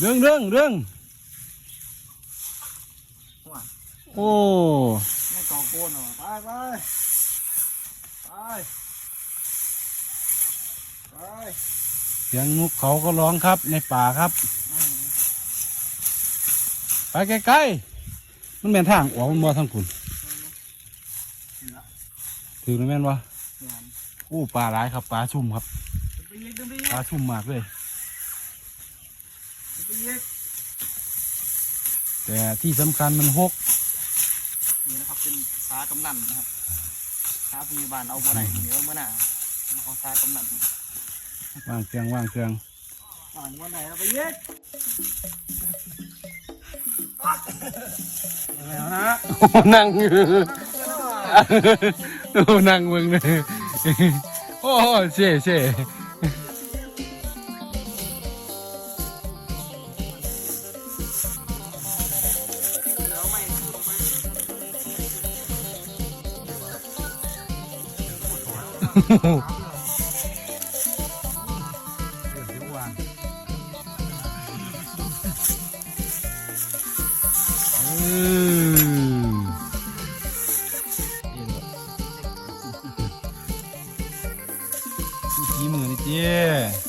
เรื่องเรื่องเรื่องโอ้ไม่กองโกนหรอไปไปไปไปเสียงนกเขาก็ร้องครับในป่าครับ ไปใกล้ๆมันแม่นทางออกมันบ่ทางคุณถือมันแม่นวะงานโอ้ปลาหลายครับปลาชุ่มครับไปยิกดึงไปปลาชุ่มมากเลยไปยิกแต่ที่สำคัญมันหกนี่นะครับเป็นสากำนันนะครับสาพยาบาลเอาบ่ได้เดี๋ยวเมื่อหน้ามาเอาสากำนันว่างเครื่องว่างเครื่องอ่านวันไหนเราไปยิกแล้วนะนั่งโอ้นั่งเมืองเลย โอ้เช่เช่อืม มือนี่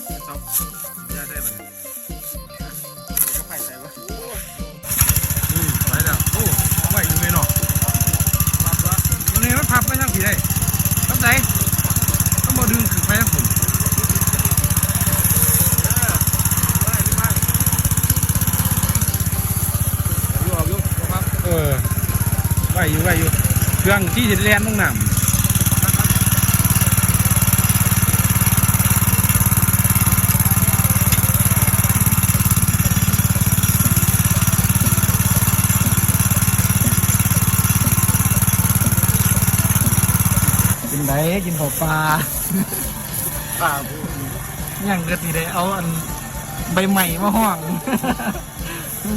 เจ้ต้องจะได้มันก็ไปใส่วะไปแล้วโอ้ไหวอยู่เลยเนาะรับละวันนี้มันพับไปทางผีได้ทำไงต้องมาดึงขึ้นไปครับเออไหวอยู่ไหวอยู่เครื่องที่สิแลนต้องนำ กินไหนกินข้าวปลาป่ายังก็สิได้เอาอันใบใหม่มาห้อง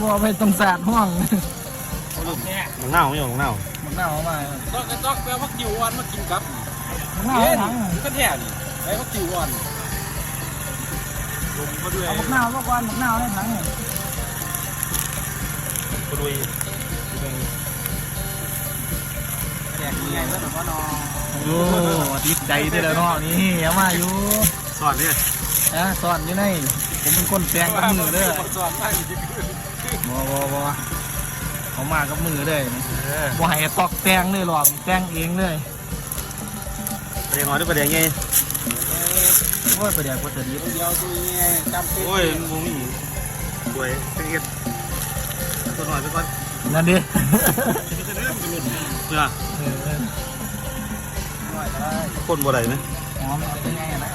บ่ไปตรงสาดห้องเนี่ยหนังเน่าไม่ใช่หนังเน่ามันเน่ามาต้องกระจอกแปลว่ากิววันมากินกับเน่าเย็นทั้งก็แท้นี่ไอ้ว่ากิววันลงมาด้วยเอาบักเน่าก็วันบักเน่าได้ทั้งกระดุยแจกยังไงแล้วแต่ว่านอ โอ้ติดใจได้แล้วเนาะนี่อย่ามาอยู่สอดเนี่ยนะสอนอยู่ในผมเป็นคนแปลงกับมือเด้อสอนได้จริงบ่บ่บ่เขามากับมือเลยบ่ให้ตอกแปลงเลยหรอกแปลงเองเลยประเดี๋ยวน้อยด้วยประเดี๋ยวไงโอ้ยประเดี๋ยวก็จะดีเดียวตัวนี้จำเป็นโอ้ยมึงมีสวยเป็นเอ็ดตัวหน่อยไปก่อนนั่นดิเพื่อ คนบ่ได้ไหมหอมเอาเป็นไงนะ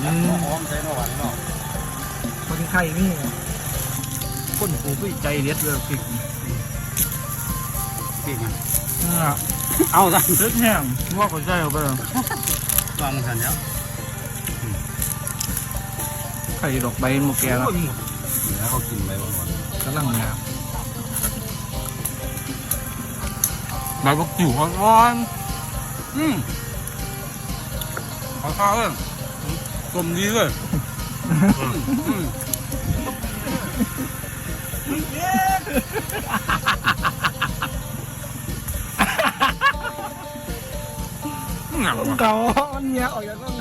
อืมหอมใส่หน่อยเนาะคนไข้นี่คนผูกใจเด็ดเลยพริกเก่งอะเนี่ยเอาซะเล็กแห้งว่าคนใจเอาไปเลยวางมันทันแล้วไข่ดอกใบหมกแกแล้วแล้วเขากินไปวันกำลังงาม ใบบักจิ๋วร้อนๆอืมขอข้าวเลยกลมดีเลยงามเก่ามันเนี้ยออกจากต้อง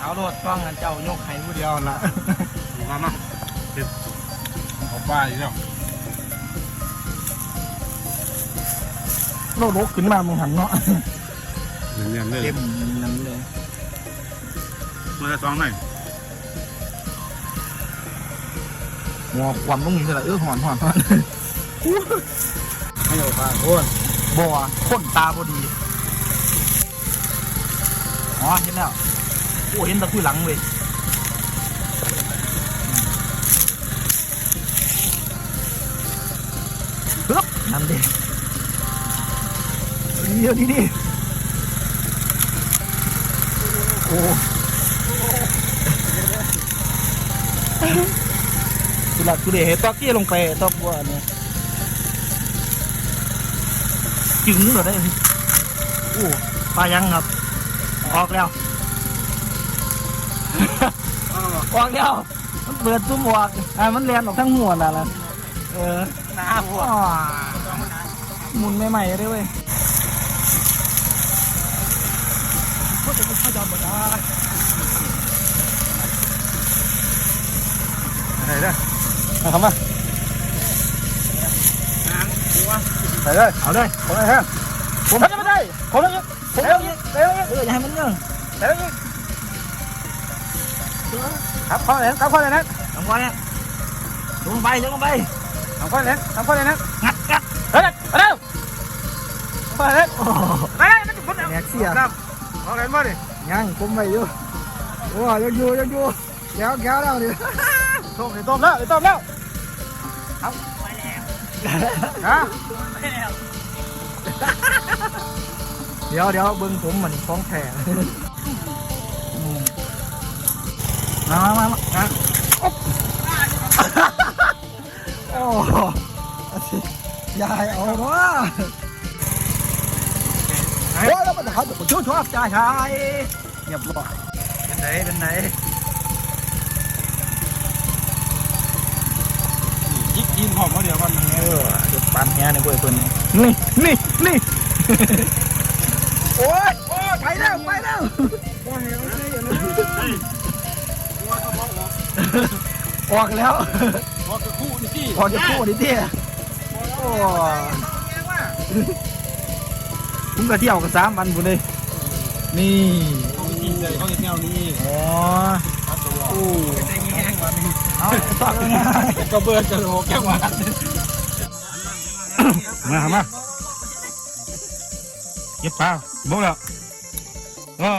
เอาโดดต้องกันเจ้ายกไข่ผู้เดียวละมามาเอาป้ายแล้ว โลดกขึ้นมามึงหันเนาะเนียนเลยเต็มนั้นเลยมือละสองหน่อยหัวความต้องมีอะไรเออหอนหอนหอนไม่เอาป่าโคนบัวข้นตาพอดีอ๋อเห็นแล้วโอ้เห็นแตะคุยหลังเว้ยปึ๊บนั่นดิ เดี๋ยวนี้ดิโอ้สุดละสุดเดชตอกเกี้ยลงไปตอกบัวเนี่ยจึงเหรอได้โอ้ปลายังครับ ออกแล้วออกแล้วมันเปิดซุ้มออกอ่ามันเรียนออกทั้งหัวน่ะล่ะเออหน้าพวกอ่าหมุนใหม่ๆเลยเว้ย ก็จะเป็นข้าวจอมบดาไหนเด้อมาทำมาไปเลยเอาเลยผมไอ้แห้งผมไม่ได้ผมไม่ได้ผมไม่ได้เร็วเอออ ย่าให้มันเงื่อนเร็วครับข้อไหนครับข้อไหนนะลงไปเนี่ยลงไปลงไปทำข้อไหนทำข้อไหนนะงัดงัดเร็วเร็วข้อไหนโอ้ไปเลยมันจะพ้นแหลกเสียครับข้อไหนมาดิยังคุมไปอยู่โอ้ยังอยู่ยังอยู่แก้วแก้วแล้วดิต้มต้มแล้วต้มแล้วฮะเดี๋ยวเดี๋ยวเบิ้งผมเหมือนคล้องแขนมามามามาโอ้ยายเอาวะโอ้แล้วมันจะเขาชอบชอบจ่ายชาย เรียบร้อยเป็นไหนเป็นไหนยิกยินหอมมาเดี๋ยวมันเออเดี๋ยวปันแง่ในกล้วยตัวนี้นี่นี่นี่โอ้ยโอ้ยไปแล้วไปแล้วออกแล้วพอจะคู่นี่พอจะพูดดิเตี้ยโอ้ผมก็เที่ยวกันสามวันบุญเลยนี่ เงินเลยเขาจะแนวนี้อ๋อโอ้ใจแห้งมาเอาตอกง่ายก็เบิร์ดจะโหแก้ววานมาหามาเก็บปลาบอกแล้วว้า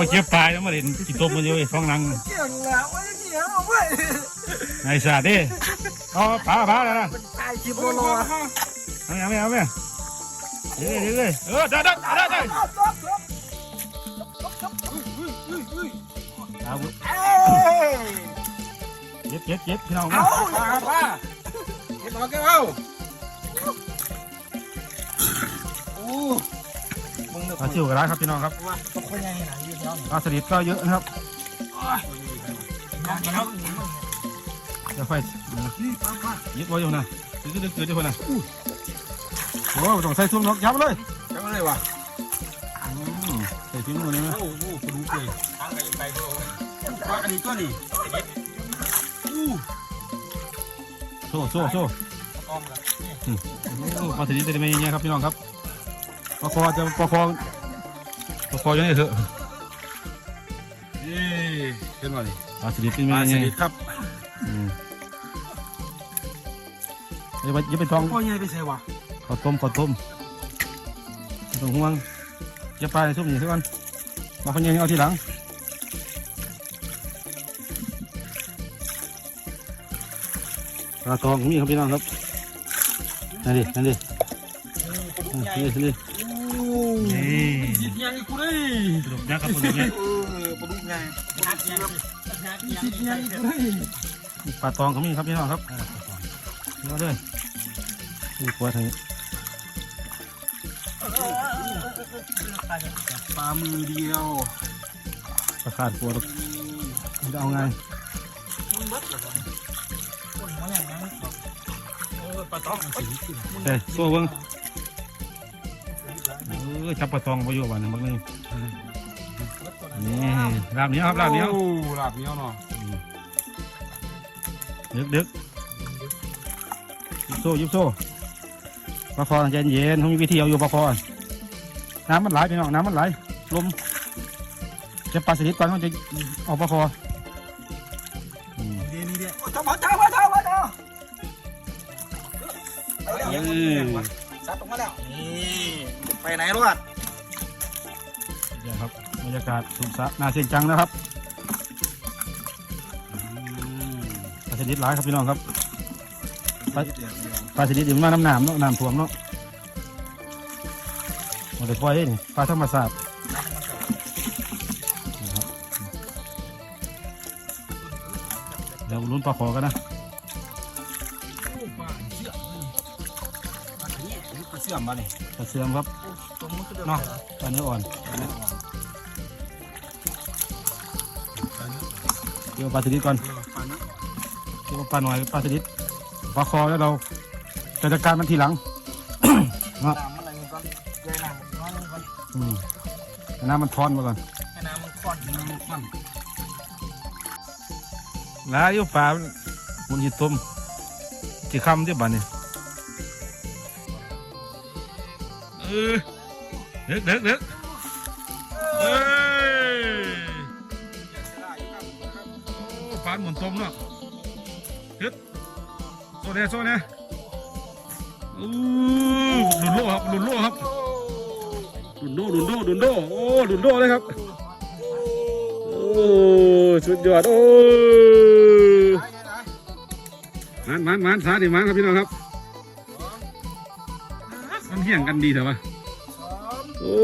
มาเก็บปลาแล้วมาเล่นกินต้มมันเยอะฟองนังเกี่ยงแล้วไอ้เกี่ยเอาไว้ไอ้สัตว์ดิเอาปลาปลาแล้วนะตายชิบโลโลอะเอาไม่เอาไม่เอาไม่เรื่อยเรื่อยเออได้ได้ได้ได้ เอาเอ้ยเก็บเก็บเก็บพี่น้องเอามาปลาเก็บเอาเก็บเอาปลาชิวกันแล้วครับพี่น้องครับตกไปยังไงนะยืนยองปลาสลิดก็เยอะนะครับจะไฟยึดไว้อยู่นะยึดยึดยึดอยู่นะโอ้ต้องใส่ซุ้มนกยับเลยจังเลยวะ ใส่ซุ้มมือนี่ไหมโอ้โหกระดูกเลยทางไปไปก็ว่าอันนี้ตัวนี้โซ่โซ่โซ่ปลาสลิดจะได้ไม่เงี้ยครับพี่น้องครับปลาคอจะปลาคอปลาคอยังไงเถอะนี่เห็นไหมนี่ปลาสลิดเป็นปไงลาสไงลิดครับอย่าไปอย่าไปท้องพ่อใหญ่ไปใส่วะข้าวต้มข้าวต้มไม่ต้องห่วง อย่าไปซุปนี่ซะก่อนมาคนยังเอาทีหลังปลาตองมีครับพี่น้องครับนั่นดินั่นดินี่นี่นี่ยิดยังกูเลยสรุปยักษ์ครับสรุปยักษ์ปลาดุกใหญ่ยิดยังกูเลยปลาตองก็มีครับพี่น้องครับมาเลยนี่กลัวทา งนี้ปลามือเดียวปลาขาดกลัวหรอกจะเอาไงปลาต้องเฮ้ยตัวเบิ้งเออจับปลาตองไปอยู่บ้านนึงบ้างนี่นี่ลาบเหนียวครับลาบเหนียวลาบเหนียวเนาะดึกดึกยิบโซ่ยิบโซ่ปลาคอใจเย็นเขามีวิธีเอาอยู่ปลาคอ น้ำมันไหลพี่น้องน้ำมันไหลลมจะปลาสลิดก่อนมันจะออกปลาคออืมเดี๋ยวนี้เดี๋ยวจับมาจับมาจับมาจับเออซัดตรงมาแล้วนี่ไปไหนรอดเดี๋ยวครับบรรยากาศสุขสะน่าเสียงจังนะครับอืมปลาสลิดหลายครับพี่น้องครับปลาสลิดอยู่มาน้ำหนามเนาะน้ำท่วมเนาะ มาเดี๋ยวปล่อยเองปลาธรรมชาตินะครับเดี๋ยวลุ้นปลาขอกันนะปลาเชือกปลาเสื่อมมาเนี่ยเสื่อมครับตรงมันคือเดิมเนาะปลาเนื้ออ่อนเดี๋ยวปลาสลิดก่อนปลาเนื้อเดี๋ยวปลาหน่อยปลาสลิดปลาคอแล้วเราจะจัดการมันทีหลังน้ำมันอะ น้ำมันทอนมาก่อนให้น้ำมันข้อนน้ำมันข้อนแล้วอยู่ปลาบุญหิตต้มจีคำที่บ้านนี่เออเด็กเด็กเด็กเอ้ยโอ้ปลาหมุนต้มเนาะเฮ็ดโซเน่โซเน่อู้หลุนโลครับหลุนโลครับ หลุนโลหลุนโลหลุนโลโอ้หลุนโลเลยครับ โอ้สุดยอดโอ้มันมันมันสาดิมันครับพี่น้องครับมันเฮี้ยงกันดีเถอะวะโอ้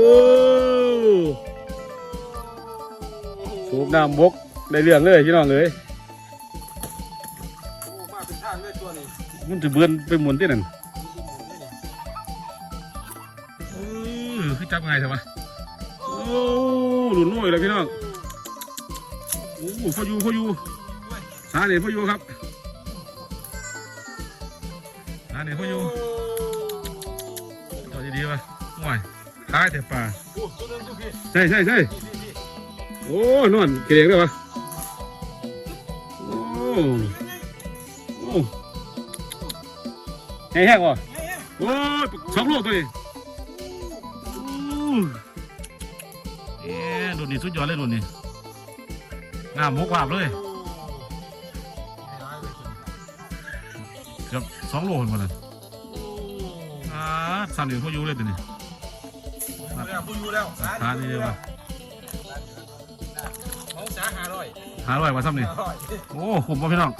สูบน้ำบกได้เรื่องเลยพี่น้องเลยโอ้มาเป็นทางเลยตัวนี้มันจะเบือนไปหมุนที่นั่น จับไงเถอะวะโอ้หลุนน้อยเลยพี่น้องโอ้พออยู่พออยู่สาเด็พออยู่ครับสาเด็พออยู่ตัวดีๆป่ะห่วยตายแต่ป่าใช่ใช่ใช่โอ้นอนเกลียงได้ป่ะโอ้โอ้แห้งๆวะโอ้ยสองลูกตัวนี้ นนี่สุดยอดเลยโดนนี่งามมกวาบเลยเกือบสองโลคนมาเลยอ่าสามเหลี่ยมพออยู่เลยตัวนี้แล้วผู้อยู่แล้วหาดีเลยว่ะเขาสาหาร้อยหาร้อยว่าซ้ำนี่หาร้อยโอ้ขุมป่ะพี่น้อง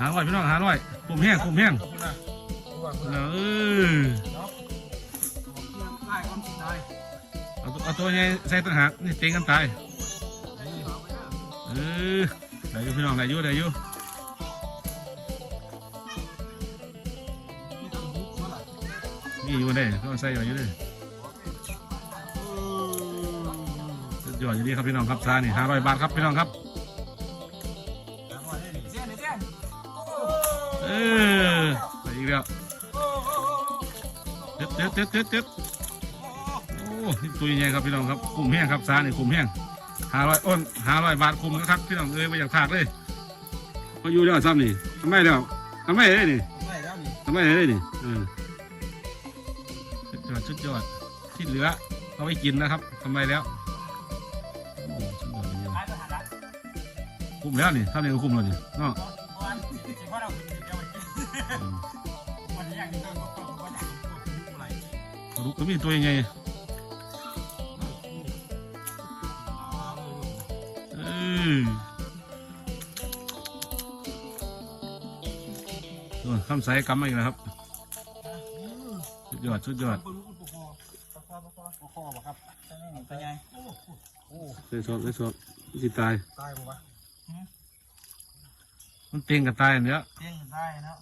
หาร้อยพี่น้องหาร้อยขุมแห้งขุมแห้งขอบคุณนะขอบคุณเอนะอ เอาตัวเอาตัวใหญ่ใส่ต่างหากนี่เต็งกันตายเออได้อยู่พี่น้องได้อยู่ได้อยู่นี่อยู่ได้ก็ใส่อยู่เลยสุดยอดอยู่ดีครับพี่น้องครับซานี่ห้าร้อยบาทครับพี่น้องครับเออไปอีกแล้วเด็ดเด็ดเด็ดเด็ด ตัวใหญ่ครับพี่น้องครับคุมแห้งครับซานี่คุมแห้งห้าร้อยอ้นห้าร้อยบาทคุมนะครับพี่น้องเอ้ยไปอยากถากเลยพออยู่แล้วซ้ำนี่ทำไมแล้วทำไมได้นี่ไม่แล้วนี่ทำไมได้นี่เออสุดยอดสุดยอดที่เหลือเอาไว้กินนะครับทำไมแล้วโอ้สุดยอดเลยเนี่ยคุมแล้วนี่ทำนี่ก็คุมแล้วนี่เนาะอืมลูกก็มีตัวยังไง โอ้ยคำใส่กำมาอีกแล้วครับ สุดยอด สุดยอดเป็นไงเลยสอบเลยสอบสิตาย ตายบ่วะมันเตียงกับตายอันเนี้ยเจ๊งได้เนาะ